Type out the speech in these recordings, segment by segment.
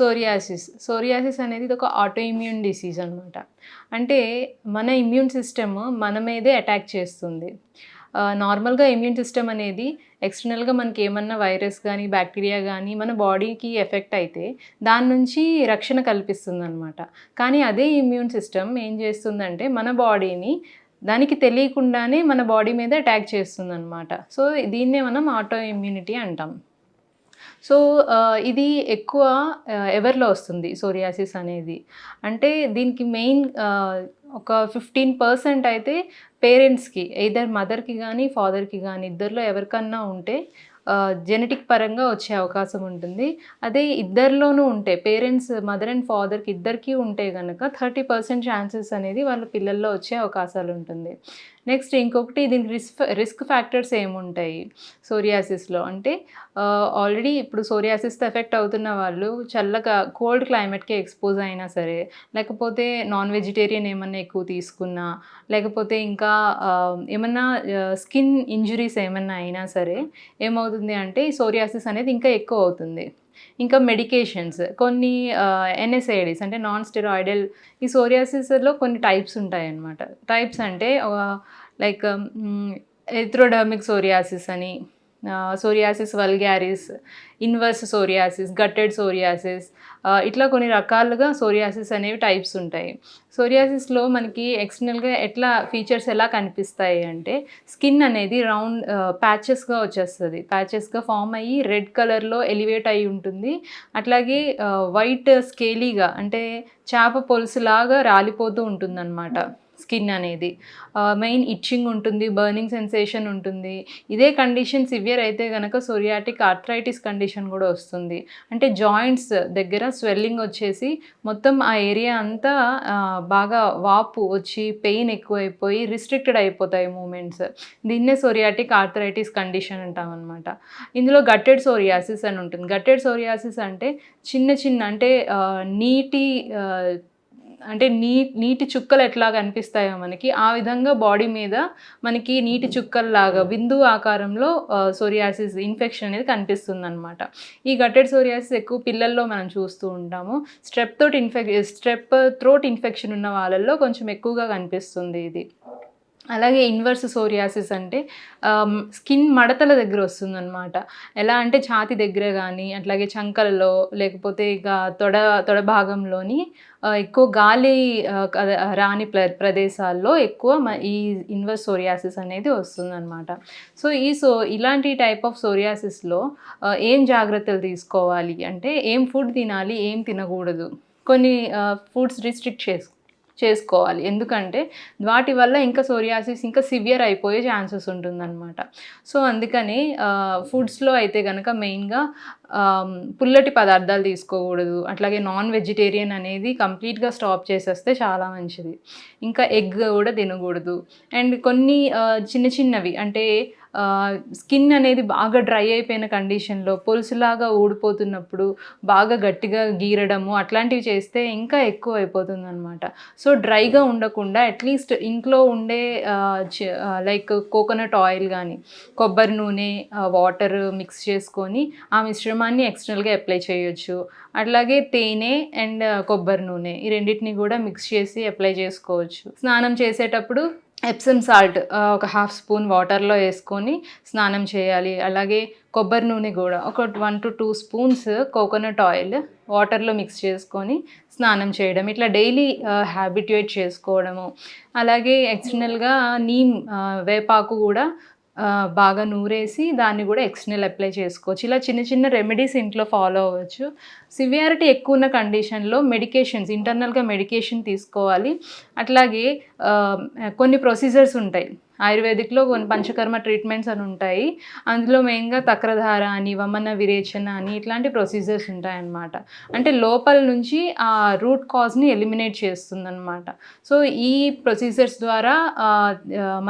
Psoriasis. Psoriasis అనేది ఇది ఒక ఆటో ఇమ్యూన్ డిసీజ్ అనమాట అంటే మన ఇమ్యూన్ సిస్టమ్ మన మీదే అటాక్ చేస్తుంది. నార్మల్గా ఇమ్యూన్ సిస్టమ్ అనేది ఎక్స్టర్నల్గా మనకి ఏమన్నా వైరస్ కానీ బ్యాక్టీరియా కానీ మన బాడీకి ఎఫెక్ట్ అయితే దాని నుంచి రక్షణ కల్పిస్తుంది అనమాట కానీ అదే ఇమ్యూన్ సిస్టమ్ ఏం చేస్తుందంటే మన బాడీని దానికి తెలియకుండానే మన బాడీ మీద అటాక్ చేస్తుంది అనమాట సో దీన్నే మనం ఆటో ఇమ్యూనిటీ అంటాం. సో ఇది ఎక్కువ ఎవరిలో వస్తుంది సోరియాసిస్ అనేది? అంటే దీనికి మెయిన్ ఒక ఫిఫ్టీన్ పర్సెంట్ అయితే పేరెంట్స్కి ఎయిదర్ మదర్కి కానీ ఫాదర్కి కానీ ఇద్దరిలో ఎవరికన్నా ఉంటే జెనెటిక్ పరంగా వచ్చే అవకాశం ఉంటుంది. అదే ఇద్దరిలోనూ ఉంటే పేరెంట్స్ మదర్ అండ్ ఫాదర్కి ఇద్దరికీ ఉంటే కనుక థర్టీ పర్సెంట్ ఛాన్సెస్ అనేది వాళ్ళ పిల్లల్లో వచ్చే అవకాశాలు ఉంటుంది. నెక్స్ట్ ఇంకొకటి దీనికి రిస్క్ రిస్క్ ఫ్యాక్టర్స్ ఏముంటాయి? సోరియాసిస్లో అంటే ఆల్రెడీ ఇప్పుడు సోరియాసిస్తో ఎఫెక్ట్ అవుతున్న వాళ్ళు చల్లగా కోల్డ్ క్లైమేట్కి ఎక్స్పోజ్ అయినా సరే లేకపోతే నాన్ వెజిటేరియన్ ఏమన్నా ఎక్కువ తీసుకున్నా లేకపోతే ఇంకా ఏమన్నా స్కిన్ ఇంజురీస్ ఏమన్నా అయినా సరే ఏమవుతుంది అంటే ఈ సోరియాసిస్ అనేది ఇంకా ఎక్కువ అవుతుంది. ఇంకా మెడికేషన్స్ కొన్ని ఎన్ఎస్ఐడిస్ అంటే నాన్ స్టెరాయిడల్ ఈ సోరియాసిస్లో కొన్ని టైప్స్ ఉంటాయి అన్నమాట టైప్స్ అంటే లైక్ ఎథ్రోడర్మిక్ సోరియాసిస్ అని psoriasis vulgaris inverse psoriasis guttate psoriasis ఇట్లా కొన్ని రకాలుగా సోరియాసిస్ అనేవి టైప్స్ ఉంటాయి. సోరియాసిస్లో మనకి ఎక్స్టర్నల్గా ఎట్లా ఫీచర్స్ ఎలా కనిపిస్తాయి అంటే స్కిన్ అనేది రౌండ్ ప్యాచెస్గా వచ్చేస్తుంది. ప్యాచెస్గా ఫామ్ అయ్యి రెడ్ కలర్లో ఎలివేట్ అయి ఉంటుంది. అట్లాగే వైట్ స్కేలీగా అంటే చేప పొలుసులాగా రాలిపోతూ ఉంటుందన్నమాట. స్కిన్ అనేది. మెయిన్ ఇచ్చింగ్ ఉంటుంది బర్నింగ్ సెన్సేషన్ ఉంటుంది. ఇదే కండిషన్ సివియర్ అయితే కనుక సోరియాటిక్ ఆర్థరైటిస్ కండిషన్ కూడా వస్తుంది. అంటే జాయింట్స్ దగ్గర స్వెల్లింగ్ వచ్చేసి మొత్తం ఆ ఏరియా అంతా బాగా వాపు వచ్చి పెయిన్ ఎక్కువైపోయి రిస్ట్రిక్టెడ్ అయిపోతాయి మూమెంట్స్. దీన్నే సోరియాటిక్ ఆర్థరైటిస్ కండిషన్ అంటాం అనమాట ఇందులో గట్టెడ్ సోరియాసిస్ అని ఉంటుంది. గట్టెడ్ సోరియాసిస్ అంటే చిన్న చిన్న అంటే నీటి అంటే నీ నీటి చుక్కలు ఎట్లా కనిపిస్తాయో మనకి ఆ విధంగా బాడీ మీద మనకి నీటి చుక్కల్లాగా బిందు ఆకారంలో సోరియాసిస్ ఇన్ఫెక్షన్ అనేది కనిపిస్తుంది అనమాట ఈ గట్టెడ్ సోరియాసిస్ ఎక్కువ పిల్లల్లో మనం చూస్తూ ఉంటాము. స్ట్రెప్ తోటి ఇన్ఫెక్ స్ట్రెప్ త్రోట్ ఇన్ఫెక్షన్ ఉన్న వాళ్ళల్లో కొంచెం ఎక్కువగా కనిపిస్తుంది ఇది. అలాగే ఇన్వర్స్ సోరియాసిస్ అంటే స్కిన్ మడతల దగ్గర వస్తుందన్నమాట. ఎలా అంటే ఛాతి దగ్గర కానీ అట్లాగే చంకలలో లేకపోతే ఇక తొడ తొడ భాగంలోని ఎక్కువ గాలి రాని ప్ర ప్రదేశాల్లో ఎక్కువ మ- ఈ ఇన్వర్స్ సోరియాసిస్ అనేది వస్తుందన్నమాట. సో ఈ సో ఇలాంటి టైప్ ఆఫ్ సోరియాసిస్లో ఏం జాగ్రత్తలు తీసుకోవాలి అంటే ఏం ఫుడ్ తినాలి ఏం తినకూడదు. కొన్ని ఫుడ్స్ రిస్ట్రిక్ట్ చేసుకో చేసుకోవాలి. ఎందుకంటే వాటి వల్ల ఇంకా సోరియాసిస్ ఇంకా సివియర్ అయిపోయే ఛాన్సెస్ ఉంటుందన్నమాట. సో అందుకని ఫుడ్స్లో అయితే కనుక మెయిన్గా పుల్లటి పదార్థాలు తీసుకోకూడదు. అట్లాగే నాన్ వెజిటేరియన్ అనేది కంప్లీట్గా స్టాప్ చేసేస్తే చాలా మంచిది. ఇంకా ఎగ్ కూడా తినకూడదు. అండ్ కొన్ని చిన్న చిన్నవి అంటే స్కిన్ అనేది బాగా డ్రై అయిపోయిన కండిషన్లో పొలుసులాగా ఊడిపోతున్నప్పుడు బాగా గట్టిగా గీరడము అట్లాంటివి చేస్తే ఇంకా ఎక్కువ అయిపోతుంది అనమాట సో డ్రైగా ఉండకుండా అట్లీస్ట్ ఇంట్లో ఉండే లైక్ కోకోనట్ ఆయిల్ కానీ కొబ్బరి నూనె వాటర్ మిక్స్ చేసుకొని ఆ మిశ్రమాన్ని ఎక్స్టర్నల్గా అప్లై చేయొచ్చు. అట్లాగే తేనె అండ్ uh, కొబ్బరి నూనె ఈ రెండింటిని కూడా మిక్స్ చేసి అప్లై చేసుకోవచ్చు. స్నానం చేసేటప్పుడు ఎప్సమ్ సాల్ట్ uh, ఒక హాఫ్ స్పూన్ వాటర్లో వేసుకొని స్నానం చేయాలి. అలాగే కొబ్బరి నూనె కూడా ఒక one to two spoons coconut oil వాటర్లో మిక్స్ చేసుకొని స్నానం చేయడం. ఇట్లా డైలీ హ్యాబిట్యుయేట్ uh, చేసుకోవడము. అలాగే ఎక్స్టర్నల్గా నీమ్ వేపాకు కూడా బాగా నూరేసి దాన్ని కూడా ఎక్స్టర్నల్ అప్లై చేసుకోవచ్చు. ఇలా చిన్న చిన్న రెమెడీస్ ఇంట్లో ఫాలో అవ్వచ్చు. సివియారిటీ ఎక్కువ ఉన్న కండిషన్లో మెడికేషన్స్ ఇంటర్నల్గా మెడికేషన్ తీసుకోవాలి. అట్లాగే కొన్ని ప్రొసీజర్స్ ఉంటాయి. ఆయుర్వేదిక్లో కొన్ని పంచకర్మ ట్రీట్మెంట్స్ అని ఉంటాయి. అందులో మెయిన్గా తక్రధార అని వమన విరేచన అని ఇట్లాంటి ప్రొసీజర్స్ ఉంటాయన్నమాట. అంటే లోపల నుంచి ఆ రూట్ కాజ్ని ఎలిమినేట్ చేస్తుందన్నమాట. సో ఈ ప్రొసీజర్స్ ద్వారా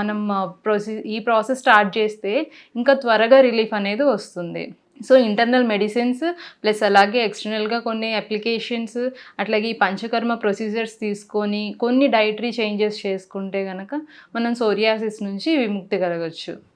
మనం ప్రొసీ ఈ ప్రాసెస్ స్టార్ట్ చేస్తే ఇంకా త్వరగా రిలీఫ్ అనేది వస్తుంది. సో ఇంటర్నల్ మెడిసిన్స్ ప్లస్ అలాగే ఎక్స్టర్నల్గా కొన్ని అప్లికేషన్స్ అట్లాగే ఈ పంచకర్మ ప్రొసీజర్స్ తీసుకొని కొన్ని డైటరీ చేంజెస్ చేసుకుంటే కనుక మనం సోరియాసిస్ నుంచి విముక్తి కలగచ్చు.